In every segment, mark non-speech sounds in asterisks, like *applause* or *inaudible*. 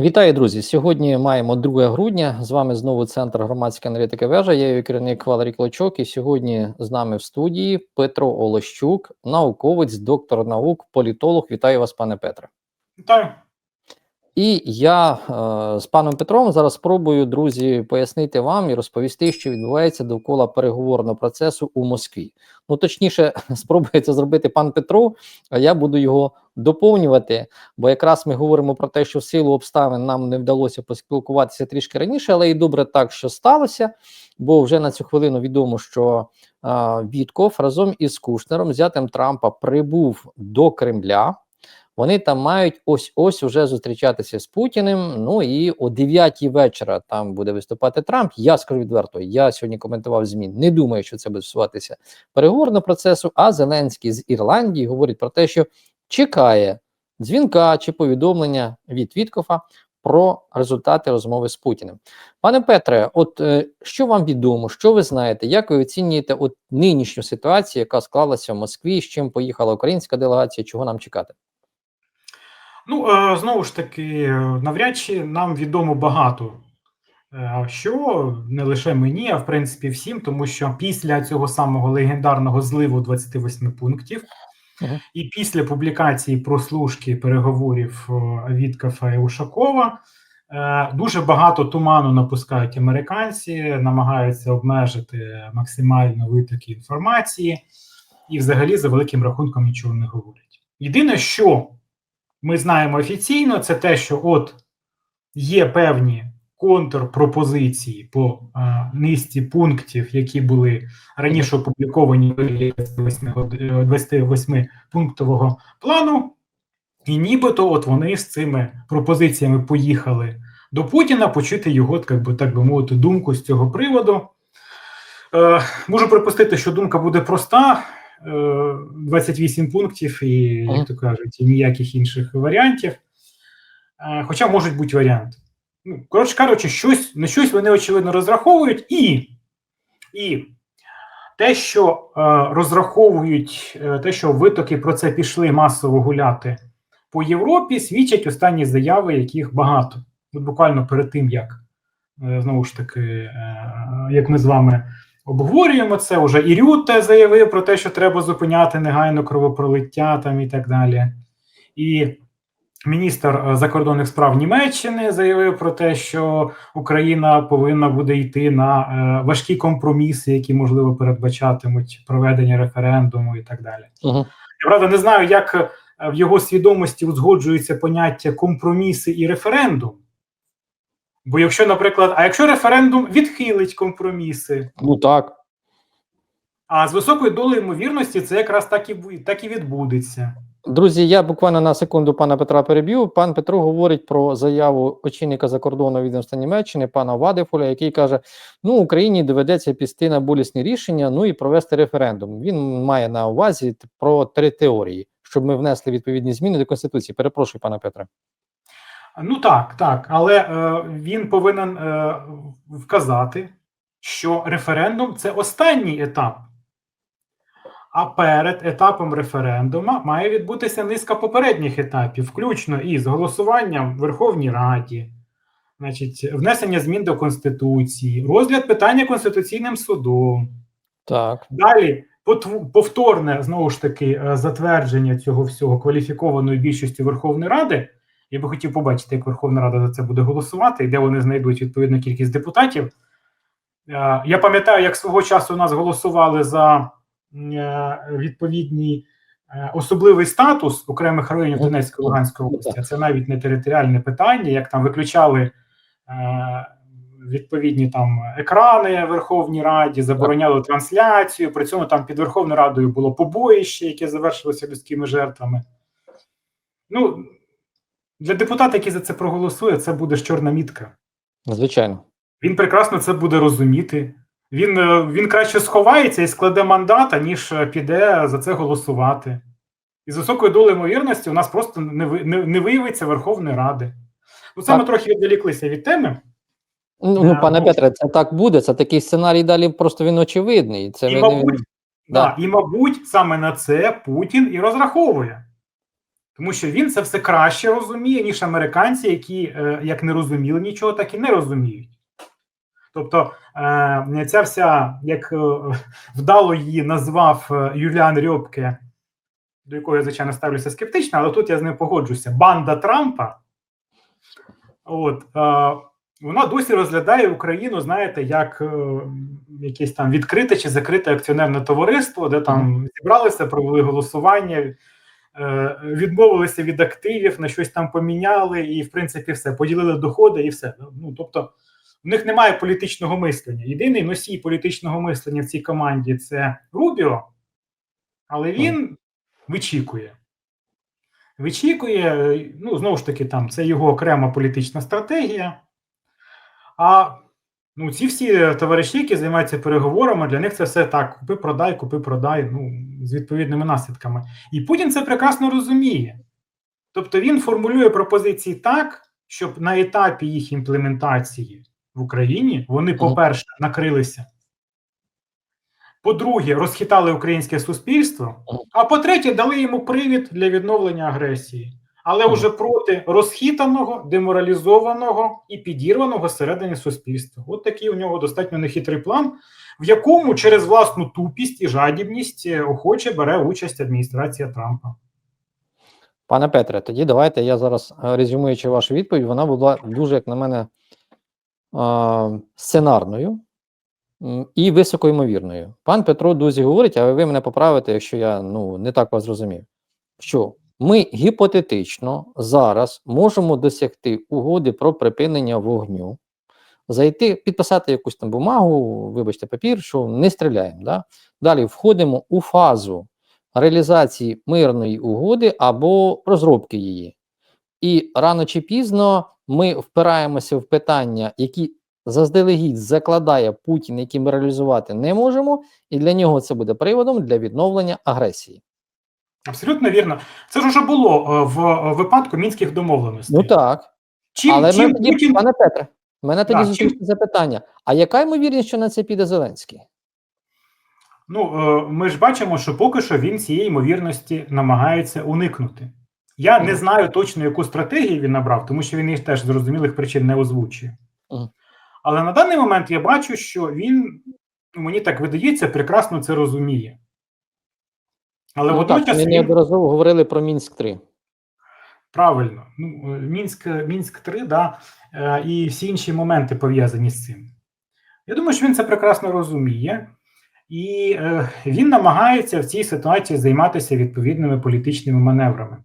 Вітаю, друзі! Сьогодні маємо 2 грудня. З вами знову центр громадської аналітики вежа. Я її керівник Валерій Клочок. І сьогодні з нами в студії Петро Олещук, науковець, доктор наук, політолог. Вітаю вас, пане Петре. Вітаю. І я е, з паном Петром зараз спробую, друзі, пояснити вам і розповісти, що відбувається довкола переговорного процесу у Москві. Ну, точніше, *laughs* спробує це зробити пан Петро, а я буду його доповнювати. Бо якраз ми говоримо про те, що в силу обставин нам не вдалося поспілкуватися трішки раніше, але і добре так, що сталося. Бо вже на цю хвилину відомо, що е, Вітков разом із Кушнером, зятем Трампа, прибув до Кремля. Вони там мають ось ось уже зустрічатися з Путіним. Ну і о 9 вечора там буде виступати Трамп. Я скажу відверто, я сьогодні коментував змін. Не думаю, що це буде стосуватися переговорного процесу. А Зеленський з Ірландії говорить про те, що чекає дзвінка чи повідомлення від Віткофа про результати розмови з Путіним. Пане Петре, от е, що вам відомо, що ви знаєте, як ви оцінюєте от нинішню ситуацію, яка склалася в Москві, з чим поїхала українська делегація, чого нам чекати? Ну, е, знову ж таки, навряд чи нам відомо багато, е, що не лише мені, а в принципі всім, тому що після цього самого легендарного зливу 28 пунктів Мгм. і після публікації прослушки переговорів е, Віткафа і Ушакова е, дуже багато туману напускають американці, намагаються обмежити максимально витоки інформації і, взагалі, за великим рахунком нічого не говорять. Єдине, що ми знаємо офіційно, це те, що от є певні контрпропозиції по а, низці пунктів, які були раніше опубліковані в 28 пунктового плану, і нібито от вони з цими пропозиціями поїхали до Путіна почути його, так би, так би мовити, думку з цього приводу. Е, можу припустити, що думка буде проста. 28 пунктів, і, як то кажуть, і ніяких інших варіантів. Е, Хоча можуть бути варіанти. Ну, коротше кажучи, щось, на щось вони очевидно розраховують, і і те, що е, розраховують, е, те, що витоки про це пішли масово гуляти по Європі, свідчать останні заяви, яких багато. От буквально перед тим, як е, знову ж таки, е, як ми з вами обговорюємо це. Уже і Рюте заявив про те, що треба зупиняти негайно кровопролиття там і так далі. І міністр е, закордонних справ Німеччини заявив про те, що Україна повинна буде йти на е, важкі компроміси, які можливо передбачатимуть проведення референдуму і так далі. Угу. Я правда не знаю, як е, в його свідомості узгоджується поняття компроміси і референдум. Бо якщо, наприклад, а якщо референдум відхилить компроміси, Ну так. а з високою долею ймовірності це якраз так і так і відбудеться. Друзі, я буквально на секунду пана Петра переб'ю. Пан Петро говорить про заяву очільника закордонного відомства Німеччини, пана Вадефоля, який каже: ну Україні доведеться піти на болісні рішення, ну і провести референдум. Він має на увазі про три теорії, щоб ми внесли відповідні зміни до конституції. Перепрошую, пане Петре. Ну так, так, але е, він повинен е, вказати, що референдум це останній етап. А перед етапом референдуму має відбутися низка попередніх етапів, включно із голосуванням в Верховній Раді, значить, внесення змін до Конституції, розгляд питання Конституційним судом. Так. Далі повторне знову ж таки е, затвердження цього всього кваліфікованою більшістю Верховної Ради. Я би хотів побачити, як Верховна Рада за це буде голосувати, і де вони знайдуть відповідну кількість депутатів. Е, Я пам'ятаю, як свого часу у нас голосували за е, відповідний е, особливий статус окремих районів. Донецької Луганської області. А Це навіть не територіальне питання, як там виключали відповідні там екрани в Верховній Раді, забороняли трансляцію. При цьому там під Верховною Радою було побоїще, яке завершилося людськими жертвами. Ну, для депутата, який за це проголосує, це буде ж чорна мітка. Звичайно. Він прекрасно це буде розуміти. Він, е, він краще сховається і складе мандат, ніж е, піде за це голосувати. І з високою долею ймовірності у нас просто не, не, не виявиться Верховної Ради. Ну, це ми трохи відволіклися від теми. Ну, ну Е, пане ну, Петре, це так буде. Це такий сценарій далі просто він очевидний. Це І мабуть, не... да. і, мабуть, саме на це Путін і розраховує. Тому що він це все краще розуміє, ніж американці, які е, як не розуміли нічого, так і не розуміють. Тобто, е, ця вся, як е, вдало її назвав Юліан Рьопке, до якого я, звичайно, ставлюся скептично, але тут я з ним погоджуся. Банда Трампа. От, вона досі розглядає Україну, знаєте, як якесь там відкрите чи закрите акціонерне товариство, де там зібралися, провели голосування, відмовилися від активів, на щось там поміняли, і, в принципі, все, поділили доходи і все. Ну, тобто, в них немає політичного мислення. Єдиний носій політичного мислення в цій команді це Рубіо, але він вичікує. Вичікує, е, ну, знову ж таки, там це його окрема політична стратегія. А ну, ці всі товариші, які займаються переговорами, для них це все так: купи, продай, купи, продай, ну, з відповідними наслідками. І Путін це прекрасно розуміє. Тобто він формулює пропозиції так, щоб на етапі їх імплементації в Україні вони, по-перше, накрилися. По-друге, розхитали українське суспільство. А по-третє, дали йому привід для відновлення агресії, але вже проти розхитаного, деморалізованого і підірваного всередині суспільства. От такий у нього достатньо нехитрий план, в якому через власну тупість і жадібність е, охоче бере участь адміністрація Трампа. Пане Петре, тоді давайте я зараз е, резюмуючи вашу відповідь, вона була дуже, як на мене, сценарною і високоймовірною. Пан Петро Дузі говорить, а ви мене поправите, якщо я ну, не так вас зрозумів, що ми гіпотетично зараз можемо досягти угоди про припинення вогню, зайти, підписати якусь там бумагу, вибачте, папір, що не стріляємо. Да? Далі входимо у фазу реалізації мирної угоди або розробки її. І рано чи пізно ми впираємося в питання, які заздалегідь закладає Путін, які ми реалізувати не можемо, і для нього це буде приводом для відновлення агресії. Абсолютно вірно. Це ж уже було е, в е, випадку мінських домовленостей. Ну так. Чим, Але чим ми Путін пане Петре, в мене тоді зустрічне запитання: а яка ймовірність, що на це піде Зеленський? Ну, е, ми ж бачимо, що поки що він цієї ймовірності намагається уникнути. Я не знаю точно, яку стратегію він набрав, тому що він їх теж з зрозумілих причин не озвучує. Але на даний момент я бачу, що він, мені так видається, прекрасно це розуміє. Але ну, водночас ми неодноразово говорили про Мінськ 3 правильно. Ну, е, Мінськ, Мінськ 3, да, і всі інші моменти пов'язані з цим. Я думаю, що він це прекрасно розуміє. І е, він намагається в цій ситуації займатися відповідними політичними маневрами.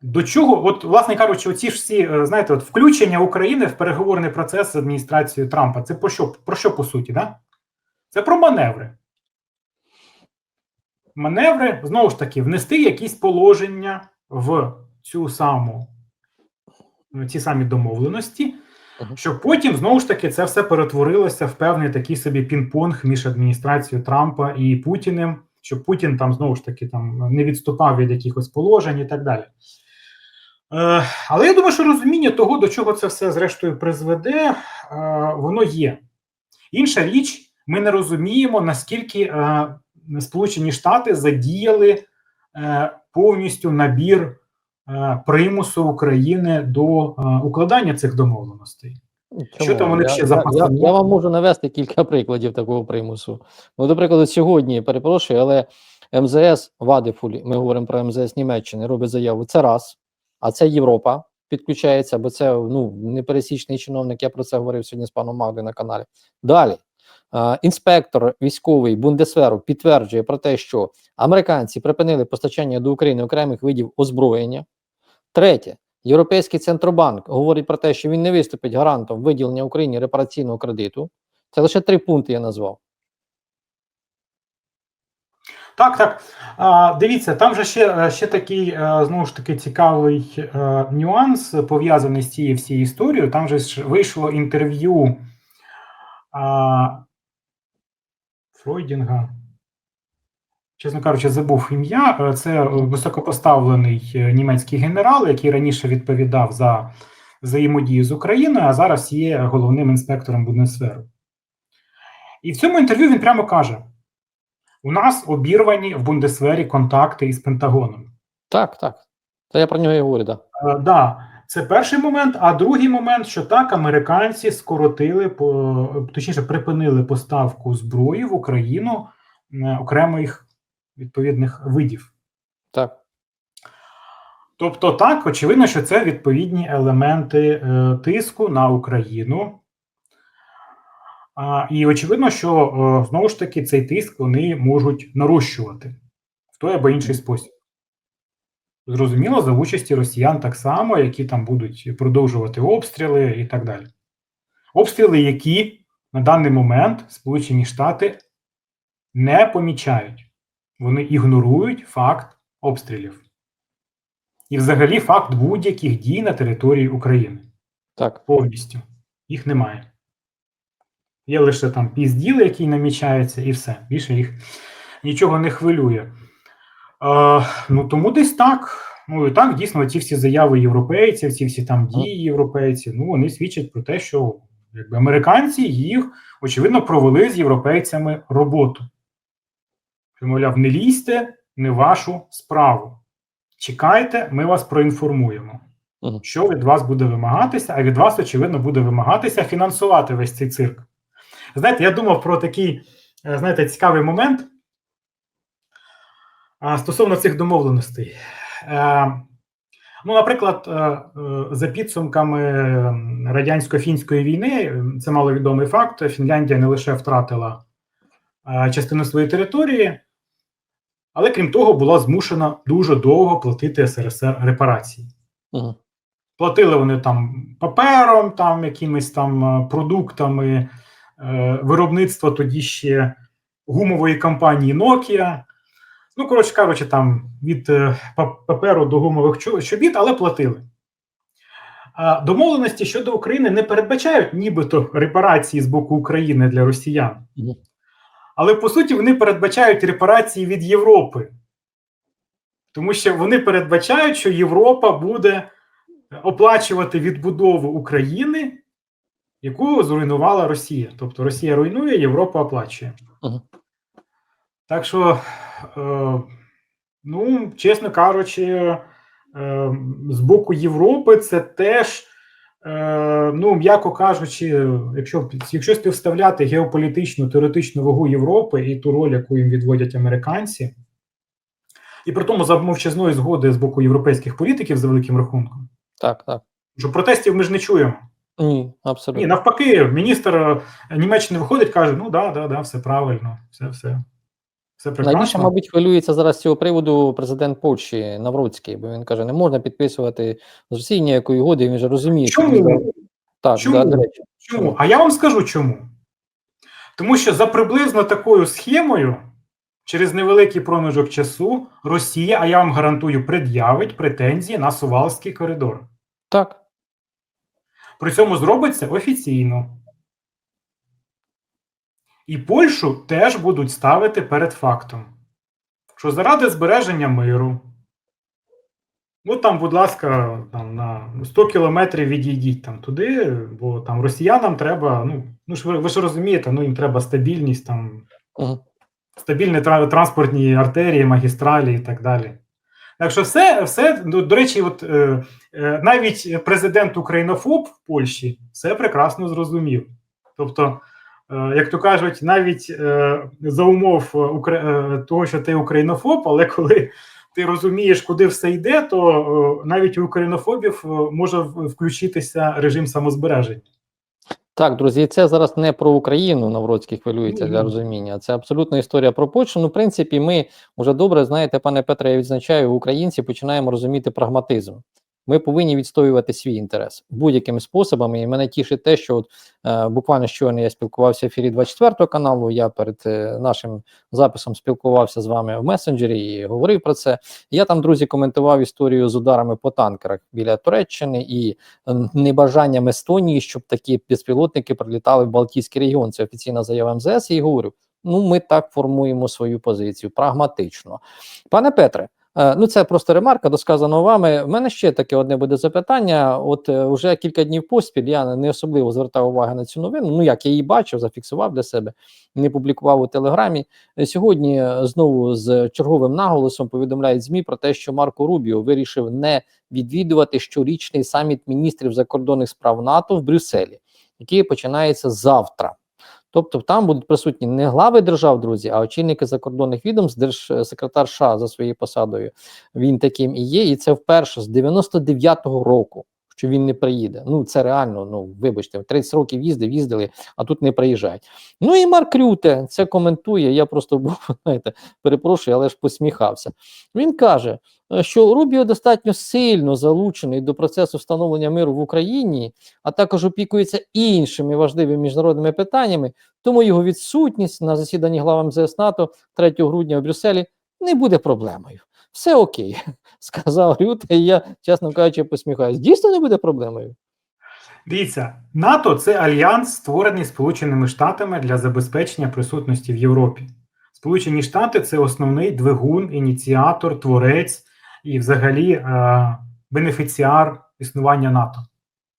До чого, от, власне кажучи, оці ж всі, е, знаєте, от включення України в переговорний процес з адміністрацією Трампа, це по що, про що по суті, да? Це про маневри. Маневри, знову ж таки, внести якісь положення в цю саму, в ці самі домовленості, щоб потім знову ж таки це все перетворилося в певний такий собі пінг-понг між адміністрацією Трампа і Путіним, щоб Путін там знову ж таки там не відступав від якихось положень і так далі. Е, але я думаю, що розуміння того, до чого це все зрештою призведе, е, воно є. Інша річ, ми не розуміємо, наскільки е, Сполучені Штати задіяли е, повністю набір примусу України до е, укладання цих домовленостей. Що там вони я, ще я, я, я вам можу навести кілька прикладів такого примусу. Ну, до прикладу, сьогодні, перепрошую, але МЗС Вадифулі, ми говоримо про МЗС Німеччини, робить заяву. Це раз, а це Європа підключається, бо це ну, непересічний чиновник. Я про це говорив сьогодні з паном Магди на каналі. Далі. е, Інспектор військовий Бундесверу підтверджує про те, що американці припинили постачання до України окремих видів озброєння. Третє, Європейський центробанк говорить про те, що він не виступить гарантом виділення Україні репараційного кредиту. Це лише три пункти я назвав. Так, так. А, дивіться, там же ще, е, ще такий е, знову ж таки цікавий е, нюанс пов'язаний з цією всією історією. Там же вийшло інтерв'ю а, Фройдінга. Чесно кажучи, забув ім'я. Е, Це високопоставлений е, німецький генерал, який раніше відповідав за взаємодію з Україною, а зараз є головним інспектором Бундесверу. І в цьому інтерв'ю він прямо каже: у нас обірвані в Бундесвері контакти із Пентагоном. Так, так. Та я про нього і говорю, так. Да. Е, да, це перший момент. А другий момент, що так, американці скоротили точніше припинили поставку зброї в Україну е, окремих відповідних видів. Так. Тобто, так, очевидно, що це відповідні елементи е, тиску на Україну. А, і очевидно, що е, знову ж таки цей тиск вони можуть нарощувати в той або інший спосіб. Зрозуміло, за участі росіян так само, які там будуть продовжувати обстріли і так далі. Обстріли, які на даний момент Сполучені Штати не помічають. Вони ігнорують факт обстрілів. І взагалі факт будь-яких дій на території України. Так. Повністю. Їх немає. Є лише там пізділи, які намічаються, і все. Більше їх нічого не хвилює. Е, ну тому десь так. Ну і так, дійсно, ці всі заяви європейців, ці всі там дії європейців, ну вони свідчать про те, що якби американці їх, очевидно, провели з європейцями роботу. Що, Мовляв, не лізьте, не вашу справу. Чекайте, ми вас проінформуємо, Мгм. що від вас буде вимагатися, а від вас, очевидно, буде вимагатися фінансувати весь цей цирк. Знаєте, я думав про такий, е, знаєте, цікавий момент стосовно цих домовленостей. Е, Ну, наприклад, е, за підсумками радянсько-фінської війни, це маловідомий факт. Фінляндія не лише втратила частину своєї території, але крім того, була змушена дуже довго платити СРСР репарації. Угу. Платили вони там папером, там якимись там е, продуктами, е, виробництво тоді ще гумової компанії Nokia. Ну, коротше кажучи, там від е, паперу до гумових чо- чобіт, але платили. А домовленості щодо України не передбачають нібито репарації з боку України для росіян. Але по суті вони передбачають репарації від Європи. Тому що вони передбачають, що Європа буде оплачувати відбудову України, яку зруйнувала Росія. Тобто Росія руйнує, Європа оплачує. Мгм. Так що, е, ну, чесно кажучи, е, з боку Європи це теж, ну, м'яко кажучи, якщо, якщо співставляти геополітичну теоретичну вагу Європи і ту роль, яку їм відводять американці, і при тому за мовчазної згоди з боку європейських політиків за великим рахунком, Так, так. що протестів ми ж не чуємо. Ні, абсолютно. Ні, навпаки, міністр е, Німеччини виходить, каже: ну да, да, да, все правильно, все, все. Все прекрасно. Найбільше, мабуть, хвилюється зараз з цього приводу президент Польщі Навроцький, бо він каже, не можна підписувати з Росії ніякої угоди, він же розуміє, що так, Чому? Да, до речі. Чому? А я вам скажу чому. Тому що за приблизно такою схемою, через невеликий проміжок часу, Росія, а я вам гарантую, пред'явить претензії на Сувалський коридор. Так. При цьому зробиться офіційно. І Польщу теж будуть ставити перед фактом, що заради збереження миру, ну там, будь ласка, там на 100 кілометрів відійдіть там туди, бо там росіянам треба, ну, ну ж ви, ви ж розумієте, ну їм треба стабільність, там, Угу. стабільні тра- транспортні артерії, магістралі і так далі. Так що все, все ну, до речі, от, е, е, навіть президент Українофоб в Польщі все прекрасно зрозумів. Тобто, як то кажуть, навіть е, за умов е, е, того, що ти українофоб, але коли ти розумієш, куди все йде, то е, навіть у українофобів е, може включитися режим самозбереження. Так, друзі, це зараз не про Україну Навроцький хвилюється для розуміння. Це абсолютно історія про Польщу. Ну, в принципі, ми вже добре знаєте, пане Петре, я відзначаю, українці починаємо розуміти прагматизм. Ми повинні відстоювати свій інтерес будь-якими способами. І мене тішить те, що от, е, буквально щойно я спілкувався в ефірі 24 каналу. Я перед е, нашим записом спілкувався з вами в месенджері і говорив про це. Я там, друзі, коментував історію з ударами по танкерах біля Туреччини і е, небажанням Естонії, щоб такі безпілотники прилітали в Балтійський регіон. Це офіційна заява МЗС. І говорю: ну ми так формуємо свою позицію прагматично. Пане Петре. Е, Ну, це просто ремарка, досказано вами. У мене ще таке одне буде запитання. От е, вже кілька днів поспіль я не особливо звертав уваги на цю новину. Ну як я її бачив, зафіксував для себе, не публікував у телеграмі. Е, Сьогодні е, знову з черговим наголосом повідомляють змі про те, що Марко Рубіо вирішив не відвідувати щорічний саміт міністрів закордонних справ НАТО в Брюсселі, який починається завтра. Тобто там будуть присутні не глави держав, друзі, а очільники закордонних відомств, держсекретар США за своєю посадою. Він таким і є, і це вперше з 99-го року, що він не приїде. Ну це реально. Ну вибачте, 30 років їздив, їздили, а тут не приїжджають. Ну і Марк Рюте це коментує. Я просто був, *laughs* знаєте, перепрошую, але ж посміхався. Він каже, е, що Рубіо достатньо сильно залучений до процесу встановлення миру в Україні, а також опікується іншими важливими міжнародними питаннями. Тому його відсутність на засіданні глав МЗС НАТО 3 грудня в Брюсселі не буде проблемою. Все окей, *laughs* сказав Рюте, і я, чесно кажучи, посміхаюсь. Дійсно не буде проблемою. Дивіться, НАТО це альянс, створений Сполученими Штатами для забезпечення присутності в Європі. Сполучені Штати це основний двигун, ініціатор, творець і, взагалі, е- бенефіціар існування НАТО.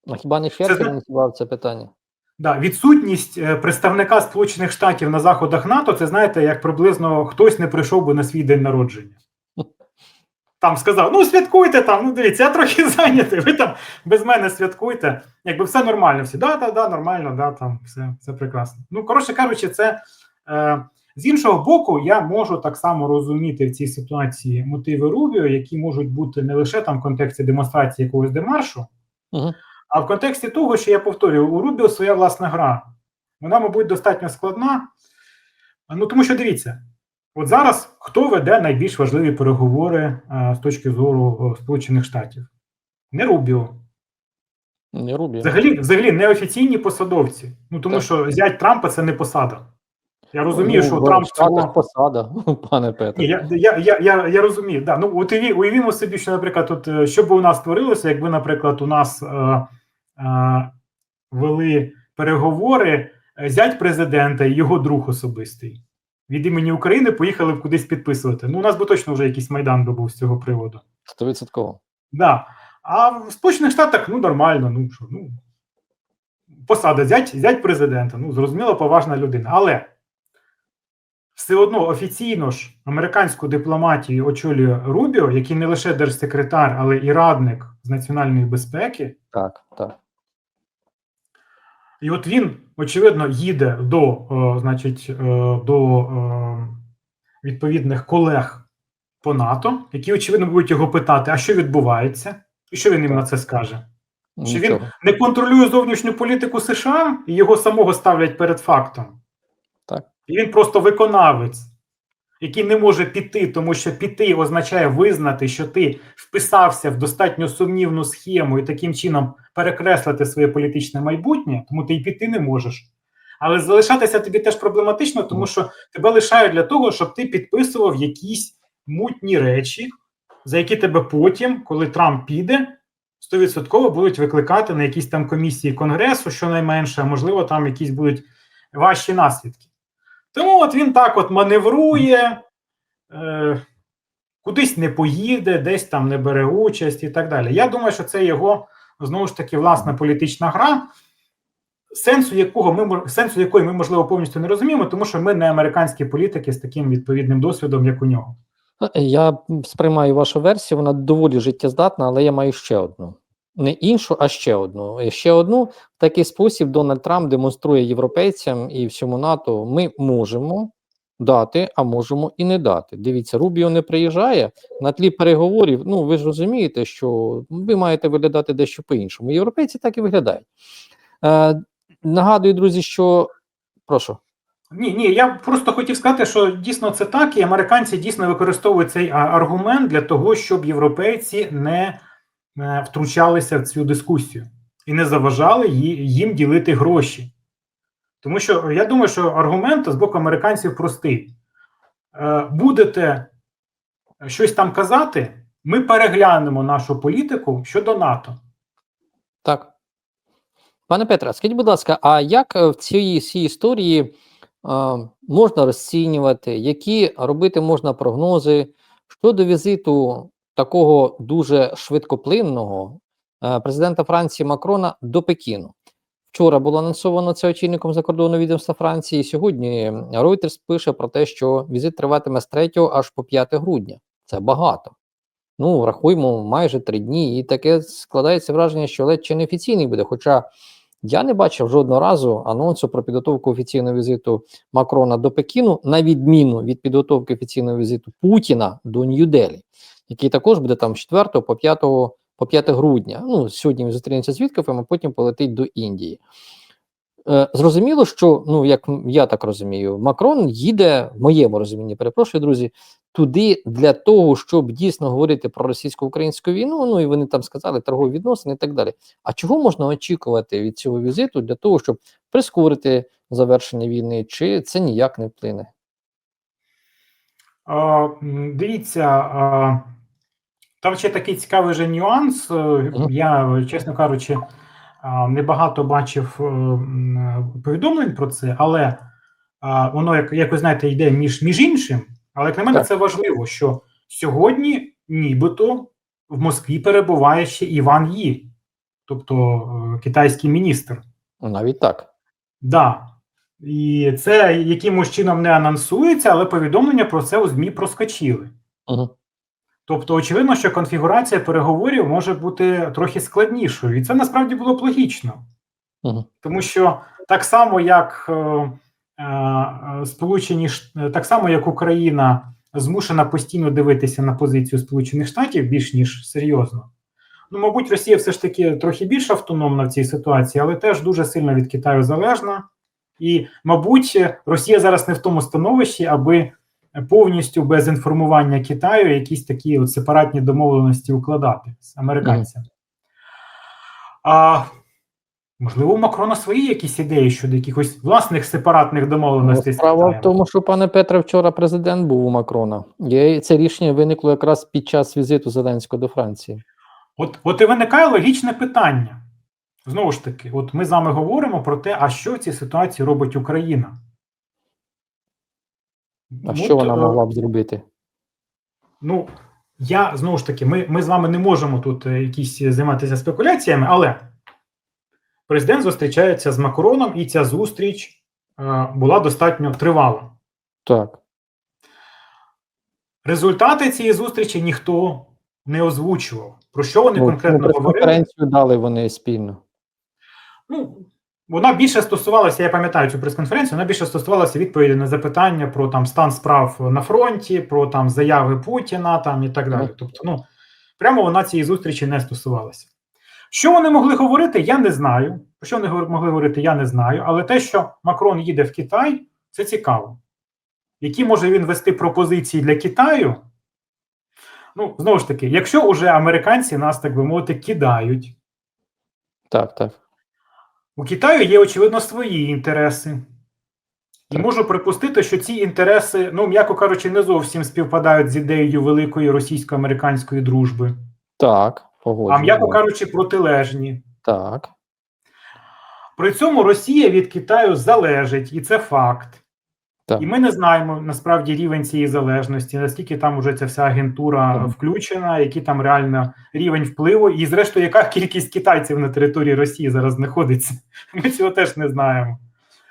А хіба не Шеркін зна- ініціював це питання? Да, відсутність е, представника Сполучених Штатів на заходах НАТО, це знаєте, як приблизно хтось не прийшов би на свій день народження. Там сказав: ну святкуйте там, ну дивіться, я трохи *laughs* зайнятий, ви там без мене святкуйте. Якби все нормально. Всі, да, да, да, нормально, да, там все, все прекрасно. Ну, коротше кажучи, це е, з іншого боку, я можу так само розуміти в цій ситуації мотиви Рубіо, які можуть бути не лише там в контексті демонстрації якогось демаршу, Угу. а в контексті того, що я повторюю, у Рубіо своя власна гра. Вона, мабуть, достатньо складна. Ну, тому що дивіться, от зараз хто веде найбільш важливі переговори е, з точки зору е, Сполучених Штатів? Не Рубіо. Не Рубіо. Взагалі, взагалі неофіційні посадовці. Ну тому Так. що зять Трампа це не посада. Я розумію, Ну, що Трамп цього... посада, *laughs* пане Петре. Ні, я, я, я, я, я розумію. Да. Ну, от уяві- уявімо собі, що, наприклад, от, е, що б у нас створилося, якби, наприклад, у нас е, е, вели переговори зять президента і його друг особистий. Від імені України поїхали б кудись підписувати. Ну, у нас би точно вже якийсь майдан би був з цього приводу. Стовідсотково. Да. А в Сполучених Штатах ну нормально, ну що, ну посада зять, зять президента. Ну, зрозуміло, поважна людина. Але все одно офіційно ж американську дипломатію очолює Рубіо, який не лише держсекретар, але і радник з національної безпеки. Так, так. І от він, очевидно, їде до, е, значить, е, до е, відповідних колег по НАТО, які, очевидно, будуть його питати, а що відбувається, і що він їм на це скаже. Чи він не контролює зовнішню політику США і його самого ставлять перед фактом? Так. І він просто виконавець, який не може піти, тому що піти означає визнати, що ти вписався в достатньо сумнівну схему і таким чином перекреслити своє політичне майбутнє, тому ти й піти не можеш. Але залишатися тобі теж проблематично, тому що тебе лишають для того, щоб ти підписував якісь мутні речі, за які тебе потім, коли Трамп піде, стовідсотково будуть викликати на якісь там комісії Конгресу, щонайменше, а можливо, там якісь будуть важчі наслідки. Тому от він так от маневрує, е, кудись не поїде, десь там не бере участь і так далі. Я думаю, що це його знову ж таки власна політична гра, сенсу якого ми сенсу якої ми можливо повністю не розуміємо, тому що ми не американські політики з таким відповідним досвідом, як у нього. Е, Я сприймаю вашу версію, вона доволі життєздатна, але я маю ще одну. Не іншу, а ще одну. Ще одну в такий спосіб Дональд Трамп демонструє європейцям і всьому НАТО. Ми можемо дати, а можемо і не дати. Дивіться, Рубіо не приїжджає на тлі переговорів. Ну ви ж розумієте, що ви маєте виглядати дещо по-іншому. Європейці так і виглядають. Е, нагадую, друзі, що прошу. Ні, ні, я просто хотів сказати, що дійсно це так, і американці дійсно використовують цей аргумент для того, щоб європейці не втручалися в цю дискусію і не заважали їм ділити гроші. Тому що я думаю, що аргумент з боку американців простий: Е, будете щось там казати, ми переглянемо нашу політику щодо НАТО. Так. Пане Петре, скажіть, будь ласка, а як е, в цій всій історії е, можна розцінювати, які робити можна прогнози Щодо візиту такого дуже швидкоплинного е, президента Франції Макрона до Пекіну. Вчора було анонсовано це очільником закордонного відомства Франції. Сьогодні Reuters пише про те, що візит триватиме з 3 аж по 5 грудня. Це багато. Ну, рахуємо майже три дні, і таке складається враження, що ледь чи не офіційний буде. Хоча я не бачив жодного разу анонсу про підготовку офіційного візиту Макрона до Пекіну, на відміну від підготовки офіційного візиту Путіна до Нью-Делі, який також буде там з 4 по 5, по 5 грудня. Ну, сьогодні він зустрінеться з Віткафом, а потім полетить до Індії. Е, зрозуміло, що ну як я так розумію, Макрон їде в моєму розумінні, перепрошую, друзі, туди для того, щоб дійсно говорити про російсько-українську війну. Ну і вони там сказали торгові відносини і так далі. А чого можна очікувати від цього візиту для того, щоб прискорити завершення війни, чи це ніяк не вплине? Дивіться, там ще такий цікавий же нюанс. Е, Я, чесно кажучи, а, небагато бачив е, повідомлень про це, але воно, як, як ви знаєте, йде між, між іншим. Але як на мене, Так. це важливо, що сьогодні нібито в Москві перебуває ще Іван Ї, тобто е, китайський міністр. Ну, Навіть так. Да. І це якимось чином не анонсується, але повідомлення про це у ЗМІ проскочили. Угу. Тобто, очевидно, що конфігурація переговорів може бути трохи складнішою, і це насправді було б логічно, Угу. тому що так само, як е, е, Сполучені так само, як Україна змушена постійно дивитися на позицію Сполучених Штатів більш ніж серйозно. Ну, мабуть, Росія все ж таки трохи більш автономна в цій ситуації, але теж дуже сильно від Китаю залежна. І, мабуть, Росія зараз не в тому становищі, аби повністю без інформування Китаю якісь такі от сепаратні домовленості укладати з американцями. А можливо, у Макрона свої якісь ідеї щодо якихось власних сепаратних домовленостей. Ну, Справа в тому, що пане Петре, вчора президент був у Макрона. І це рішення виникло якраз під час візиту Зеленського до Франції. От, от і виникає логічне питання. Знову ж таки, от ми з вами говоримо про те, а що в цій ситуації робить Україна. А От, що вона е, могла б зробити? Ну, я знову ж таки, ми, ми з вами не можемо тут е, якісь займатися спекуляціями, але президент зустрічається з Макроном, і ця зустріч е, була достатньо тривала. Так. Результати цієї зустрічі ніхто не озвучував. Про що вони Ну, конкретно говорили? прес-конференцію дали вони спільно. Ну, вона більше стосувалася, я пам'ятаю цю прес-конференцію, вона більше стосувалася відповіді на запитання про там стан справ на фронті, про там заяви Путіна там і так далі. Тобто, ну прямо вона цієї зустрічі не стосувалася. Що вони могли говорити, я не знаю. Про що вони могли говорити, я не знаю. Але те, що Макрон їде в Китай, це цікаво. Які може він вести пропозиції для Китаю? Ну, знову ж таки, якщо уже американці нас, так би мовити, кидають, Так, так. У Китаю є, очевидно, свої інтереси. І можу припустити, що ці інтереси, ну, м'яко кажучи, не зовсім співпадають з ідеєю великої російсько-американської дружби, Так, а м'яко кажучи, протилежні. Так. При цьому Росія від Китаю залежить, і це факт. Так. І ми не знаємо насправді рівень цієї залежності, наскільки там уже ця вся агентура Мгм. включена, який там реально рівень впливу, і зрештою, яка *laughs* кількість китайців на території Росії зараз знаходиться. Ми цього теж не знаємо.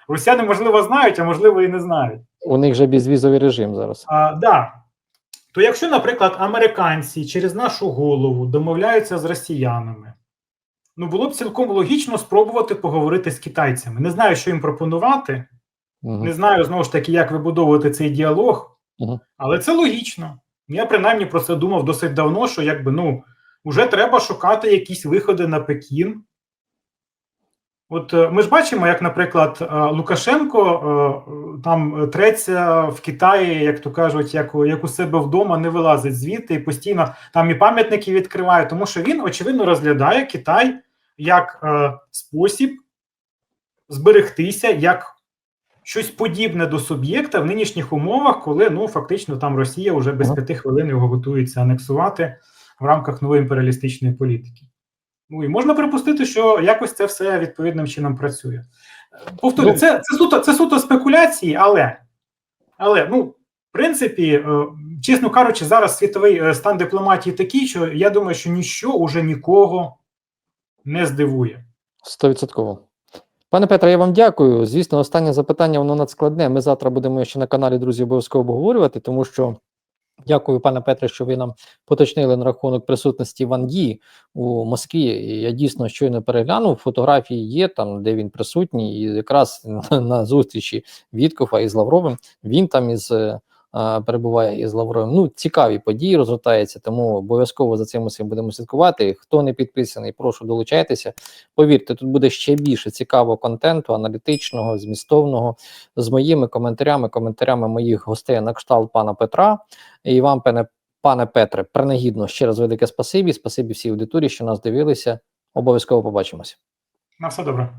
Росіяни, можливо, знають, а можливо, і не знають. У них же безвізовий режим зараз. А, да. То якщо, наприклад, американці через нашу голову домовляються з росіянами, ну було б цілком логічно спробувати поговорити з китайцями. Не знаю, що їм пропонувати. Мгм. Не знаю знову ж таки, як вибудовувати цей діалог, Мгм. але це логічно. Я принаймні про це думав досить давно, що якби ну вже треба шукати якісь виходи на Пекін. От е, ми ж бачимо, як, наприклад, е, Лукашенко е, там треться в Китаї, як то кажуть, як, як у себе вдома, не вилазить звідти і постійно там і пам'ятники відкриває, тому що він, очевидно, розглядає Китай як е, спосіб зберегтися, як щось подібне до суб'єкта в нинішніх умовах, коли ну фактично там Росія вже без п'яти хвилин його готується анексувати в рамках нової імперіалістичної політики. Ну і можна припустити, що якось це все відповідним чином працює. Повторюю, Ну, це, це суто це суто спекуляції, але але ну В принципі, е, чесно кажучи, зараз світовий е, стан дипломатії такий, що я думаю, що ніщо уже нікого не здивує. Стовідсотково. Пане Петре, я вам дякую. Звісно, останнє запитання воно надскладне. Ми завтра будемо ще на каналі, друзі, обов'язково обговорювати, тому що дякую, пане Петре, що ви нам поточнили на рахунок присутності Ван Ї у Москві. Я дійсно щойно переглянув. Фотографії є там, де він присутній, і якраз *laughs* на зустрічі Віткофа із Лавровим. Він там із. Е, Перебуває із Лавровим. Ну, цікаві події розгортаються, тому обов'язково за цим усім будемо слідкувати. Хто не підписаний, прошу долучайтеся. Повірте, тут буде ще більше цікавого контенту, аналітичного, змістовного, з моїми коментарями, коментарями моїх гостей на кшталт пана Петра. І вам, пане, пане Петре, принагідно ще раз велике спасибі. Спасибі всій аудиторії, що нас дивилися. Обов'язково побачимося. На все добре.